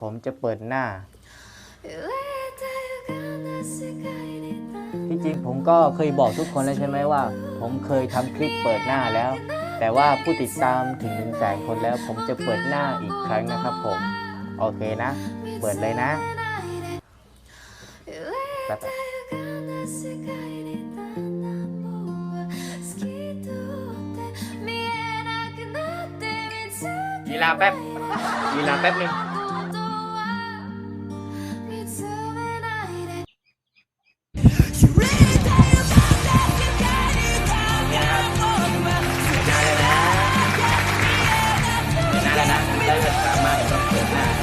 ผมจะเปิดหน้า ที่จริงผมก็เคยบอกทุกคนแล้วใช่ไหมว่า ผมเคยทำคลิปเปิดหน้าแล้ว แต่ว่าผู้ติดตามถึง1นึ่งแสนคนแล้ว ผมจะเปิดหน้าอีกครั้งนะครับผม โอเคนะ เปิดเลยนะแป๊บลีลาแป๊บลีลาแป๊บนึง และจะสามารถกำหนดหน้า